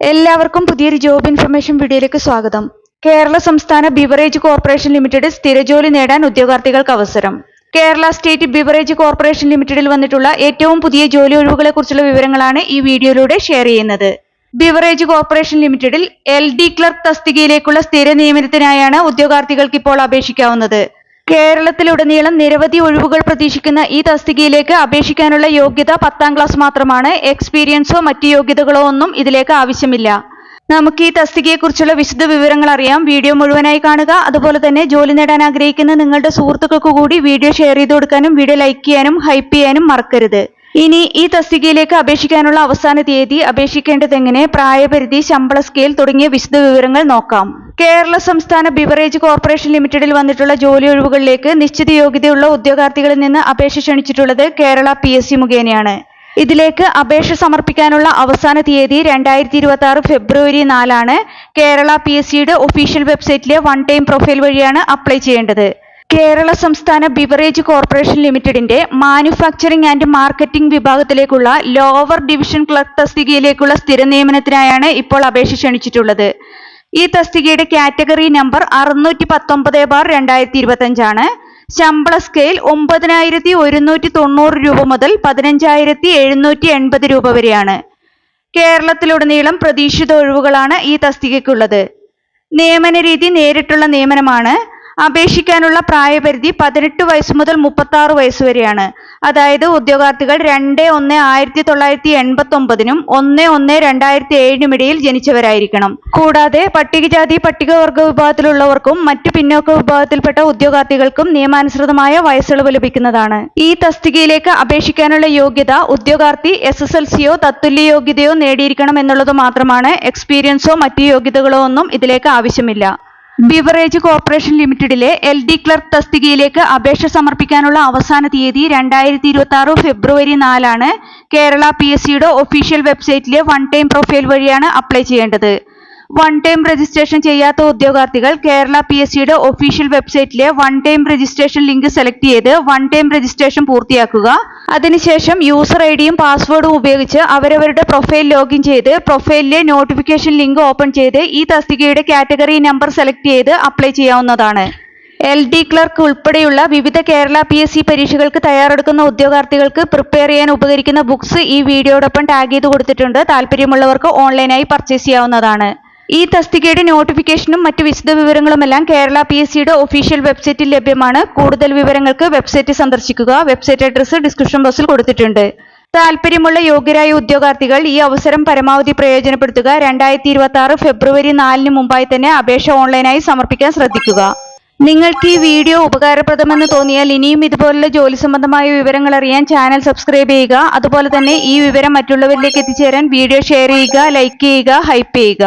എല്ലാവർക്കും പുതിയൊരു job information വീഡിയോയിലേക്ക് സ്വാഗതം. കേരള സംസ്ഥാന ബിവറേജ് കോർപ്പറേഷൻ ലിമിറ്റഡ് സ്ഥിരജോലി നേടാൻ ഉദ്യോഗാർത്ഥികൾക്ക് അവസരം. കേരള സ്റ്റേറ്റ് ബിവറേജ് കോർപ്പറേഷൻ ലിമിറ്റഡിൽ വന്നിട്ടുള്ള ഏറ്റവും പുതിയ ജോലി ഒഴിവുകളെ കുറിച്ചുള്ള വിവരങ്ങളാണ് ഈ വീഡിയോയിലൂടെ ഷെയർ ചെയ്യുന്നത്. ബിവറേജ് കോർപ്പറേഷൻ ലിമിറ്റഡിൽ എൽ ഡി ക്ലർക്ക് തസ്തികയിലേക്കുള്ള സ്ഥിര നിയമനത്തിനായാണ് ഉദ്യോഗാർത്ഥികൾക്ക് ഇപ്പോൾ അപേക്ഷിക്കാവുന്നത്. കേരളത്തിലുടനീളം നിരവധി ഒഴിവുകൾ പ്രതീക്ഷിക്കുന്ന ഈ തസ്തികയിലേക്ക് അപേക്ഷിക്കാനുള്ള യോഗ്യത പത്താം ക്ലാസ് മാത്രമാണ്. എക്സ്പീരിയൻസോ മറ്റ് യോഗ്യതകളോ ഒന്നും ഇതിലേക്ക് ആവശ്യമില്ല. നമുക്ക് ഈ തസ്തികയെക്കുറിച്ചുള്ള വിശദ വിവരങ്ങൾ അറിയാം. വീഡിയോ മുഴുവനായി കാണുക. അതുപോലെ തന്നെ ജോലി നേടാൻ ആഗ്രഹിക്കുന്ന നിങ്ങളുടെ സുഹൃത്തുക്കൾക്ക് കൂടി വീഡിയോ ഷെയർ ചെയ്ത് കൊടുക്കാനും വീഡിയോ ലൈക്ക് ചെയ്യാനും ഹൈപ്പ് ചെയ്യാനും മറക്കരുത്. ഇനി ഈ തസ്തികയിലേക്ക് അപേക്ഷിക്കാനുള്ള അവസാന തീയതി അപേക്ഷിക്കേണ്ടതെങ്ങനെ പ്രായപരിധി ശമ്പള സ്കെയിൽ തുടങ്ങിയ വിശദ വിവരങ്ങൾ നോക്കാം. കേരള സംസ്ഥാന ബിവറേജ് കോർപ്പറേഷൻ ലിമിറ്റഡിൽ വന്നിട്ടുള്ള ജോലി ഒഴിവുകളിലേക്ക് നിശ്ചിത യോഗ്യതയുള്ള ഉദ്യോഗാർത്ഥികളിൽ നിന്ന് അപേക്ഷ ക്ഷണിച്ചിട്ടുള്ളത് കേരള പി എസ് സി മുഖേനയാണ്. ഇതിലേക്ക് അപേക്ഷ സമർപ്പിക്കാനുള്ള അവസാന തീയതി രണ്ടായിരത്തി ഇരുപത്തി ആറ് ഫെബ്രുവരി നാലാണ്. കേരള പി എസ് സിയുടെ ഒഫീഷ്യൽ വെബ്സൈറ്റിലെ വൺ ടൈം പ്രൊഫൈൽ വഴിയാണ് അപ്ലൈ ചെയ്യേണ്ടത്. കേരള സംസ്ഥാന ബിവറേജ് കോർപ്പറേഷൻ ലിമിറ്റഡിന്റെ മാനുഫാക്ചറിംഗ് ആൻഡ് മാർക്കറ്റിംഗ് വിഭാഗത്തിലേക്കുള്ള ലോവർ ഡിവിഷൻ ക്ലർക്ക് തസ്തികയിലേക്കുള്ള സ്ഥിര നിയമനത്തിനായാണ് ഇപ്പോൾ അപേക്ഷ ക്ഷണിച്ചിട്ടുള്ളത്. ഈ തസ്തികയുടെ കാറ്റഗറി നമ്പർ അറുന്നൂറ്റി പത്തൊമ്പത് ബാർ രണ്ടായിരത്തി ഇരുപത്തഞ്ചാണ് ശമ്പള സ്കെയിൽ ഒമ്പതിനായിരത്തി ഒരുന്നൂറ്റി തൊണ്ണൂറ് രൂപ മുതൽ പതിനഞ്ചായിരത്തി എഴുന്നൂറ്റി എൺപത് രൂപ വരെയാണ്. കേരളത്തിലുടനീളം പ്രതീക്ഷിത ഒഴിവുകളാണ് ഈ തസ്തികയ്ക്കുള്ളത്. നിയമന രീതി നേരിട്ടുള്ള നിയമനമാണ്. അപേക്ഷിക്കാനുള്ള പ്രായപരിധി പതിനെട്ട് വയസ്സ് മുതൽ മുപ്പത്തി ആറ് വയസ്സ് വരെയാണ്. അതായത് ഉദ്യോഗാർത്ഥികൾ രണ്ട് ഒന്ന് ആയിരത്തി തൊള്ളായിരത്തി എൺപത്തി ഒമ്പതിനും ഒന്ന് ഒന്ന് രണ്ടായിരത്തി ഏഴിനും ഇടയിൽ ജനിച്ചവരായിരിക്കണം. കൂടാതെ പട്ടികജാതി പട്ടികവർഗ വിഭാഗത്തിലുള്ളവർക്കും മറ്റു പിന്നോക്ക വിഭാഗത്തിൽപ്പെട്ട ഉദ്യോഗാർത്ഥികൾക്കും നിയമാനുസൃതമായ വയസ്സിളവ് ലഭിക്കുന്നതാണ്. ഈ തസ്തികയിലേക്ക് അപേക്ഷിക്കാനുള്ള യോഗ്യത ഉദ്യോഗാർത്ഥി എസ് എസ് എൽ സിയോ തത്തുല്യ യോഗ്യതയോ നേടിയിരിക്കണം എന്നുള്ളത് മാത്രമാണ്. എക്സ്പീരിയൻസോ മറ്റു യോഗ്യതകളോ ഒന്നും ഇതിലേക്ക് ആവശ്യമില്ല. ബിവറേജ് കോർപ്പറേഷൻ ലിമിറ്റഡിലെ എൽ ഡി ക്ലർക്ക് തസ്തികയിലേക്ക് അപേക്ഷ സമർപ്പിക്കാനുള്ള അവസാന തീയതി രണ്ടായിരത്തി ഇരുപത്തി ആറ് ഫെബ്രുവരി നാലാണ്. കേരള പി എസ് സിയുടെ ഒഫീഷ്യൽ വെബ്സൈറ്റിലെ വൺ ടൈം പ്രൊഫൈൽ വഴിയാണ് അപ്ലൈ ചെയ്യേണ്ടത്. വൺ ടൈം രജിസ്ട്രേഷൻ ചെയ്യാത്ത ഉദ്യോഗാർത്ഥികൾ കേരള പി എസ് സിയുടെ official വെബ്സൈറ്റിലെ one time registration link select ചെയ്ത് വൺ ടൈം രജിസ്ട്രേഷൻ പൂർത്തിയാക്കുക. അതിനുശേഷം യൂസർ ഐ ഡിയും പാസ്വേഡും ഉപയോഗിച്ച് അവരവരുടെ പ്രൊഫൈൽ ലോഗിൻ ചെയ്ത് പ്രൊഫൈലിലെ നോട്ടിഫിക്കേഷൻ ലിങ്ക് ഓപ്പൺ ചെയ്ത് ഈ തസ്തികയുടെ കാറ്റഗറി നമ്പർ സെലക്ട് ചെയ്ത് അപ്ലൈ ചെയ്യാവുന്നതാണ്. എൽ ഡി ക്ലർക്ക് ഉൾപ്പെടെയുള്ള വിവിധ കേരള പി എസ് സി പരീക്ഷകൾക്ക് തയ്യാറെടുക്കുന്ന ഉദ്യോഗാർത്ഥികൾക്ക് പ്രിപ്പയർ ചെയ്യാൻ ഉപകരിക്കുന്ന ബുക്സ് ഈ വീഡിയോടൊപ്പം ടാഗ് ചെയ്ത് കൊടുത്തിട്ടുണ്ട്. താല്പര്യമുള്ളവർക്ക് ഓൺലൈനായി പർച്ചേസ് ചെയ്യാവുന്നതാണ്. ഈ തസ്തികയുടെ നോട്ടിഫിക്കേഷനും മറ്റ് വിശദ വിവരങ്ങളുമെല്ലാം കേരള പി എസ് സിയുടെ ഒഫീഷ്യൽ വെബ്സൈറ്റിൽ ലഭ്യമാണ്. കൂടുതൽ വിവരങ്ങൾക്ക് വെബ്സൈറ്റ് സന്ദർശിക്കുക. വെബ്സൈറ്റ് അഡ്രസ്സ് ഡിസ്ക്രിപ്ഷൻ ബോക്സിൽ കൊടുത്തിട്ടുണ്ട്. താല്പര്യമുള്ള യോഗ്യരായ ഉദ്യോഗാർത്ഥികൾ ഈ അവസരം പരമാവധി പ്രയോജനപ്പെടുത്തുക. രണ്ടായിരത്തി ഇരുപത്തി ആറ് ഫെബ്രുവരി നാലിന് മുമ്പായി തന്നെ അപേക്ഷ ഓൺലൈനായി സമർപ്പിക്കാൻ ശ്രദ്ധിക്കുക. നിങ്ങൾക്ക് ഈ വീഡിയോ ഉപകാരപ്രദമെന്ന് തോന്നിയാൽ ഇനിയും ഇതുപോലുള്ള ജോലി സംബന്ധമായ വിവരങ്ങൾ അറിയാൻ ചാനൽ സബ്സ്ക്രൈബ് ചെയ്യുക. അതുപോലെ തന്നെ ഈ വിവരം മറ്റുള്ളവരിലേക്ക് എത്തിച്ചേരാൻ വീഡിയോ ഷെയർ ചെയ്യുക ലൈക്ക് ചെയ്യുക ഹൈപ്പ് ചെയ്യുക.